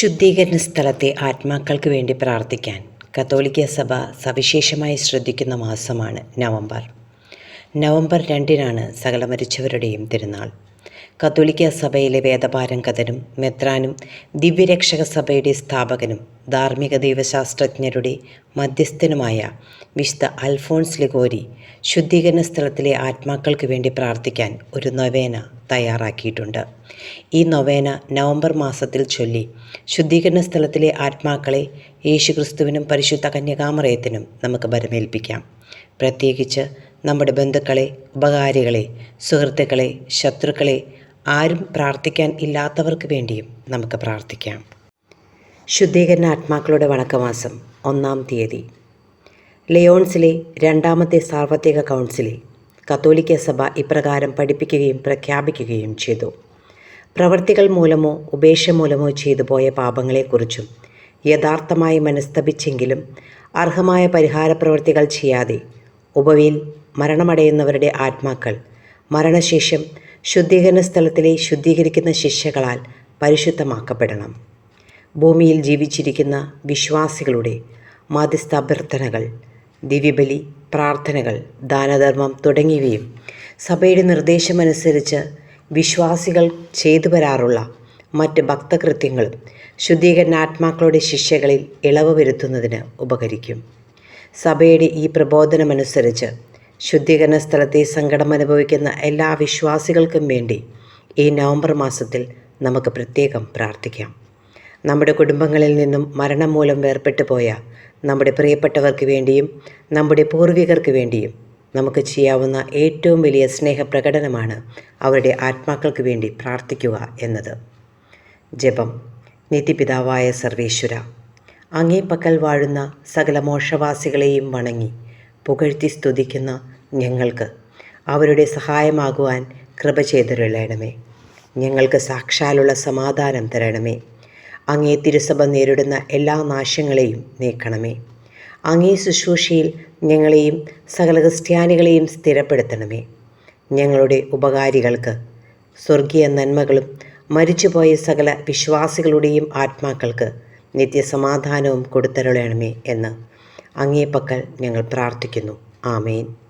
ശുദ്ധീകരണ സ്ഥലത്തെ ആത്മാക്കൾക്ക് വേണ്ടി പ്രാർത്ഥിക്കാൻ കത്തോലിക്ക സഭ സവിശേഷമായി ശ്രദ്ധിക്കുന്ന മാസമാണ് നവംബർ. നവംബർ രണ്ടിനാണ് സകല മരിച്ചവരുടെയും തിരുനാൾ. കത്തോലിക്ക സഭയിലെ വേദപാരംഗതനും മെത്രാനും ദിവ്യരക്ഷക സഭയുടെ സ്ഥാപകനും ധാർമ്മിക ദൈവശാസ്ത്രജ്ഞരുടെ മധ്യസ്ഥനുമായ വിശുദ്ധ അൽഫോൺസ് ലിഗോരി ശുദ്ധീകരണ സ്ഥലത്തിലെ ആത്മാക്കൾക്ക് വേണ്ടി പ്രാർത്ഥിക്കാൻ ഒരു നൊവേന തയ്യാറാക്കിയിട്ടുണ്ട്. ഈ നൊവേന നവംബർ മാസത്തിൽ ചൊല്ലി ശുദ്ധീകരണ സ്ഥലത്തിലെ ആത്മാക്കളെ യേശുക്രിസ്തുവിനും പരിശുദ്ധ കന്യകാമറയത്തിനും നമുക്ക് ബരമേൽപ്പിക്കാം പ്രത്യേകിച്ച് നമ്മുടെ ബന്ധുക്കളെ ഉപകാരികളെ സുഹൃത്തുക്കളെ ശത്രുക്കളെ ആരും പ്രാർത്ഥിക്കാൻ ഇല്ലാത്തവർക്ക് വേണ്ടിയും നമുക്ക് പ്രാർത്ഥിക്കാം. ശുദ്ധീകരണ ആത്മാക്കളുടെ വണക്കമാസം ഒന്നാം തീയതി. ലയോൺസിലെ രണ്ടാമത്തെ സാർവത്രിക കൗൺസിലിൽ കത്തോലിക്ക സഭ ഇപ്രകാരം പഠിപ്പിക്കുകയും പ്രഖ്യാപിക്കുകയും ചെയ്തു. പ്രവർത്തികൾ മൂലമോ ഉപേക്ഷ മൂലമോ ചെയ്തു പോയ പാപങ്ങളെക്കുറിച്ചും യഥാർത്ഥമായി മനസ്തപിച്ചെങ്കിലും അർഹമായ പരിഹാര പ്രവൃത്തികൾ ചെയ്യാതെ ഉപവിയിൽ മരണമടയുന്നവരുടെ ആത്മാക്കൾ മരണശേഷം ശുദ്ധീകരണ സ്ഥലത്തിലെ ശുദ്ധീകരിക്കുന്ന ശിഷ്യകളാൽ പരിശുദ്ധമാക്കപ്പെടണം. ഭൂമിയിൽ ജീവിച്ചിരിക്കുന്ന വിശ്വാസികളുടെ മധ്യസ്ഥ അഭ്യർത്ഥനകൾ ദിവ്യബലി പ്രാർത്ഥനകൾ ദാനധർമ്മം തുടങ്ങിയവയും സഭയുടെ നിർദ്ദേശമനുസരിച്ച് വിശ്വാസികൾ ചെയ്തു വരാറുള്ള മറ്റ് ഭക്തകൃത്യങ്ങളും ശുദ്ധീകരണാത്മാക്കളുടെ ശിഷ്യകളിൽ ഇളവ് വരുത്തുന്നതിന് ഉപകരിക്കും. സഭയുടെ ഈ പ്രബോധനമനുസരിച്ച് ശുദ്ധീകരണ സ്ഥലത്തെ സങ്കടം അനുഭവിക്കുന്ന എല്ലാ വിശ്വാസികൾക്കും വേണ്ടി ഈ നവംബർ മാസത്തിൽ നമുക്ക് പ്രത്യേകം പ്രാർത്ഥിക്കാം. നമ്മുടെ കുടുംബങ്ങളിൽ നിന്നും മരണം മൂലം വേർപെട്ടു പോയ നമ്മുടെ പ്രിയപ്പെട്ടവർക്ക് വേണ്ടിയും നമ്മുടെ പൂർവികർക്ക് വേണ്ടിയും നമുക്ക് ചെയ്യാവുന്ന ഏറ്റവും വലിയ സ്നേഹപ്രകടനമാണ് അവരുടെ ആത്മാക്കൾക്ക് വേണ്ടി പ്രാർത്ഥിക്കുക എന്നത്. ജപം നിത്യപിതാവായ സർവേശ്വര അങ്ങേ പക്കൽ വാഴുന്ന സകല മോഷവാസികളെയും വണങ്ങി പുകഴ്ത്തി സ്തുതിക്കുന്ന ഞങ്ങൾക്ക് അവരുടെ സഹായമാകുവാൻ കൃപ ചെയ്തിരളയണമേ ഞങ്ങൾക്ക് സാക്ഷാലുള്ള സമാധാനം തരണമേ. അങ്ങേ തിരുസഭ നേരിടുന്ന എല്ലാ നാശങ്ങളെയും നീക്കണമേ. അങ്ങേ ശുശ്രൂഷയിൽ ഞങ്ങളെയും സകല ക്രിസ്ത്യാനികളെയും സ്ഥിരപ്പെടുത്തണമേ. ഞങ്ങളുടെ ഉപകാരികൾക്ക് സ്വർഗീയ നന്മകളും മരിച്ചുപോയ സകല വിശ്വാസികളുടെയും ആത്മാക്കൾക്ക് നിത്യസമാധാനവും കൊടുത്തരുളയണമേ എന്ന് അങ്ങേ പക്കൽ ഞങ്ങൾ പ്രാർത്ഥിക്കുന്നു. ആമേൻ.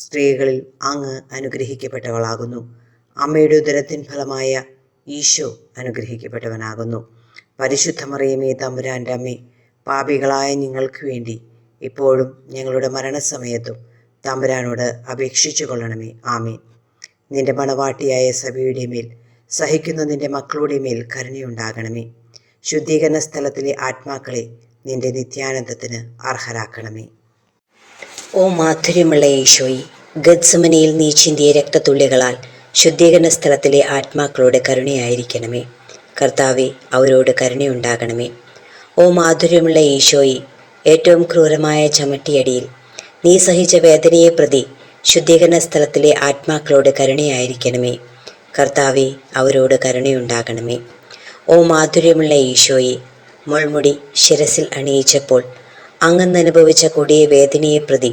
സ്ത്രീകളിൽ അങ്ങ് അനുഗ്രഹിക്കപ്പെട്ടവളാകുന്നു. അമ്മയുടെ ഉദരത്തിൻ ഫലമായ ഈശോ അനുഗ്രഹിക്കപ്പെട്ടവനാകുന്നു. പരിശുദ്ധ മറിയമേ തമ്പുരാന്റെ അമ്മേ പാപികളായ നിങ്ങൾക്ക് വേണ്ടി ഇപ്പോഴും ഞങ്ങളുടെ മരണസമയത്തും തമ്പുരാനോട് അപേക്ഷിച്ചു കൊള്ളണമേ. ആമീൻ. നിന്റെ മണവാട്ടിയായ സഭയുടെ മേൽ സഹിക്കുന്ന നിന്റെ മക്കളുടെ മേൽ കരുണയുണ്ടാകണമേ. ശുദ്ധീകരണ സ്ഥലത്തിലെ ആത്മാക്കളെ നിന്റെ നിത്യാനന്ദത്തിന് അർഹരാക്കണമേ. ഓ മാധുര്യമുള്ള ഈശോയി ഗദ്സമനയിൽ നീ ചിന്തിയ രക്തത്തുള്ളികളാൽ ശുദ്ധീകരണ സ്ഥലത്തിലെ ആത്മാക്കളുടെ കരുണയായിരിക്കണമേ. കർത്താവെ അവരോട് കരുണയുണ്ടാകണമേ. ഓ മാധുര്യമുള്ള ഈശോയി ഏറ്റവും ക്രൂരമായ ചമട്ടിയടിയിൽ നീ സഹിച്ച വേദനയെ പ്രതി ശുദ്ധീകരണ സ്ഥലത്തിലെ ആത്മാക്കളോട് കരുണയായിരിക്കണമേ. കർത്താവെ അവരോട് കരുണയുണ്ടാകണമേ. ഓ മാധുര്യമുള്ള ഈശോയെ മുൾമുടി ശിരസിൽ അണിയിച്ചപ്പോൾ അങ്ങന്ന് അനുഭവിച്ച കൊടിയ വേദനയെ പ്രതി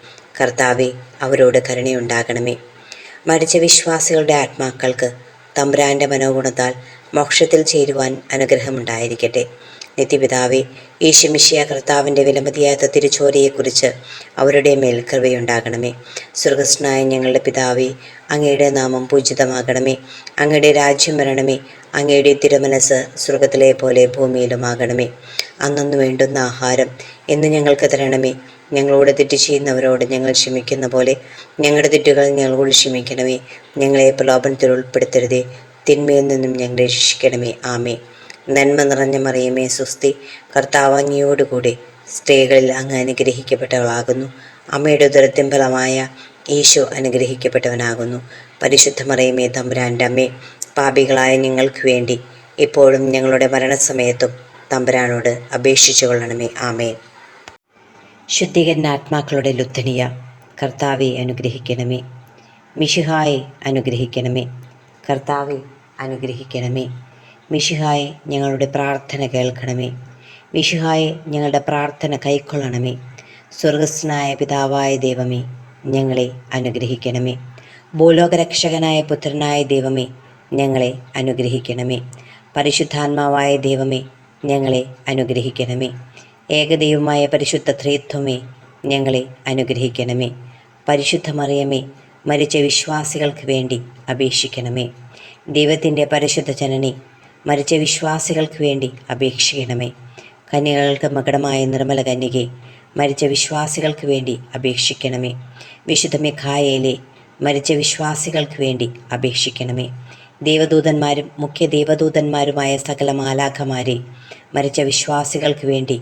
കർത്താവെ അവരോട് കരുണയുണ്ടാകണമേ. മരിച്ച വിശ്വാസികളുടെ ആത്മാക്കൾക്ക് തമ്പുരാന്റെ മനോഗുണത്താൽ മോക്ഷത്തിൽ ചേരുവാൻ അനുഗ്രഹമുണ്ടായിരിക്കട്ടെ. നിത്യപിതാവെ ഈശമിഷിയ കർത്താവിന്റെ വിലമതിയാത്ത തിരുച്ചോരയെക്കുറിച്ച് അവരുടെ മേൽ കൃപയുണ്ടാകണമേ. സുഹൃസ്നായ ഞങ്ങളുടെ പിതാവെ അങ്ങയുടെ നാമം പൂജിതമാകണമേ. അങ്ങയുടെ രാജ്യം വരണമേ. അങ്ങയുടെ തിരുമനസ് സ്വർഗത്തിലെ പോലെ ഭൂമിയിലുമാകണമേ. അന്നു വേണ്ടുന്ന ആഹാരം എന്ന് ഞങ്ങൾക്ക് തരണമേ. ഞങ്ങളോട് തെറ്റ് ചെയ്യുന്നവരോട് ഞങ്ങൾ ക്ഷമിക്കുന്ന പോലെ ഞങ്ങളുടെ തെറ്റുകൾ ഞങ്ങളോട് ക്ഷമിക്കണമേ. ഞങ്ങളെ പ്രലോഭനത്തിൽ ഉൾപ്പെടുത്തരുതേ. തിന്മയിൽ നിന്നും ഞങ്ങളെ രക്ഷിക്കണമേ. ആമേ നന്മ നിറഞ്ഞ മറിയമേ സുസ്തി കർത്താവാങ്ങിയോടുകൂടി സ്ത്രീകളിൽ അങ്ങ് അനുഗ്രഹിക്കപ്പെട്ടവളാകുന്നു. അമ്മയുടെ ഉദരത്തിൻ ഫലമായ ഈശോ അനുഗ്രഹിക്കപ്പെട്ടവനാകുന്നു. പരിശുദ്ധ മറിയമേ തമ്പുരാന്റെ അമ്മേ പാപികളായ ഞങ്ങൾക്ക് വേണ്ടി ഇപ്പോഴും ഞങ്ങളുടെ മരണസമയത്തും തമ്പുരാനോട് അപേക്ഷിച്ചു കൊള്ളണമേ ആമേൻ. ശുദ്ധീകരണ ആത്മാക്കളുടെ ലുത്തണിയ കർത്താവെ അനുഗ്രഹിക്കണമേ. മിഷിഹായെ അനുഗ്രഹിക്കണമേ. കർത്താവെ അനുഗ്രഹിക്കണമേ. മിഷിഹായെ ഞങ്ങളുടെ പ്രാർത്ഥന കേൾക്കണമേ. മിഷിഹായെ ഞങ്ങളുടെ പ്രാർത്ഥന കൈക്കൊള്ളണമേ. സ്വർഗസ്നായ പിതാവായ ദൈവമേ ഞങ്ങളെ അനുഗ്രഹിക്കണമേ. ഭൂലോകരക്ഷകനായ പുത്രനായ ദൈവമേ ഞങ്ങളെ അനുഗ്രഹിക്കണമേ. പരിശുദ്ധാത്മാവായ ദൈവമേ ഞങ്ങളെ അനുഗ്രഹിക്കണമേ. ഏകദൈവമായ പരിശുദ്ധ ത്രിത്വമേ ഞങ്ങളെ അനുഗ്രഹിക്കണമേ. പരിശുദ്ധമറിയമേ മരിച്ച വിശ്വാസികൾക്ക് വേണ്ടി അപേക്ഷിക്കണമേ. ദൈവത്തിന്റെ പരിശുദ്ധ ജനനി മരിച്ച വിശ്വാസികൾക്ക് വേണ്ടി അപേക്ഷിക്കണമേ. കന്യകൾക്ക് മകടമായ നിർമ്മല കന്യകെ മരിച്ച വിശ്വാസികൾക്ക് വേണ്ടി അപേക്ഷിക്കണമേ. വിശുദ്ധ മിഖായേലെ മരിച്ച വിശ്വാസികൾക്ക് വേണ്ടി അപേക്ഷിക്കണമേ. ദേവദൂതന്മാരും മുഖ്യ ദേവദൂതന്മാരുമായ സകല മാലാഖമാരെ മരിച്ച വിശ്വാസികൾക്ക് വേണ്ടി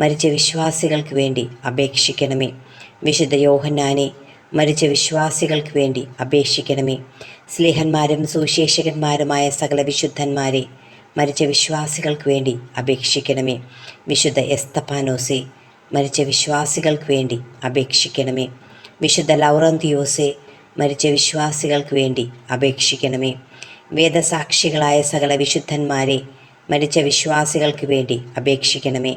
മരിച്ച വിശ്വാസികൾക്ക് വേണ്ടി അപേക്ഷിക്കണമേ. വിശുദ്ധ യോഹന്നാനെ മരിച്ച വിശ്വാസികൾക്ക് വേണ്ടി അപേക്ഷിക്കണമേ. സ്ലേഹന്മാരും സുവിശേഷകന്മാരുമായ സകല വിശുദ്ധന്മാരെ മരിച്ച വിശ്വാസികൾക്ക് വേണ്ടി അപേക്ഷിക്കണമേ. വിശുദ്ധ എസ്തപ്പാനോസെ മരിച്ച വിശ്വാസികൾക്ക് വേണ്ടി അപേക്ഷിക്കണമേ. വിശുദ്ധ ലൗറന്തിയോസെ മരിച്ച വിശ്വാസികൾക്ക് വേണ്ടി അപേക്ഷിക്കണമേ. വേദസാക്ഷികളായ സകല വിശുദ്ധന്മാരെ മരിച്ച വിശ്വാസികൾക്ക് വേണ്ടി അപേക്ഷിക്കണമേ.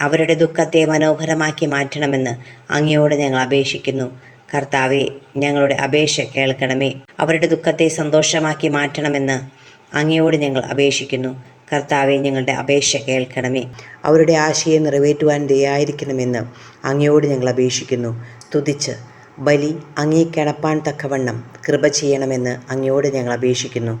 അവരുടെ ദുഃഖത്തെ മനോഹരമാക്കി മാറ്റണമെന്ന് അങ്ങയോട് ഞങ്ങൾ അപേക്ഷിക്കുന്നു. കർത്താവെ ഞങ്ങളുടെ അപേക്ഷ കേൾക്കണമേ. അവരുടെ ദുഃഖത്തെ സന്തോഷമാക്കി മാറ്റണമെന്ന് അങ്ങയോട് ഞങ്ങൾ അപേക്ഷിക്കുന്നു. കർത്താവെ ഞങ്ങളുടെ അപേക്ഷ കേൾക്കണമേ. അവരുടെ ആശയെ നിറവേറ്റുവാൻ ദയായിരിക്കണമെന്ന് അങ്ങയോട് ഞങ്ങൾ അപേക്ഷിക്കുന്നു. തുതിച്ച് ബലി അങ്ങേ കിടപ്പാൻ തക്കവണ്ണം കൃപ ചെയ്യണമെന്ന് അങ്ങയോട് ഞങ്ങൾ അപേക്ഷിക്കുന്നു.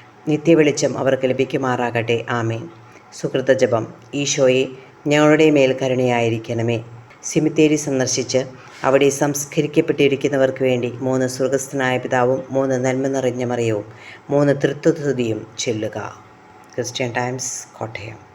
നിത്യവെളിച്ചം അവർക്ക് ലഭിക്കുമാറാകട്ടെ. ആമേ സുഹൃതജപം ഈശോയെ ഞങ്ങളുടെ മേൽ കരുണയായിരിക്കണമേ. സിമിത്തേരി സന്ദർശിച്ച് അവിടെ സംസ്കരിക്കപ്പെട്ടിരിക്കുന്നവർക്ക് വേണ്ടി മൂന്ന് സ്വർഗസ്ഥനായ പിതാവും മൂന്ന് നന്മ നിറഞ്ഞ മറിയവും മൂന്ന് തൃത്വതുതിയും ചെല്ലുക. Christian Times Kottayam.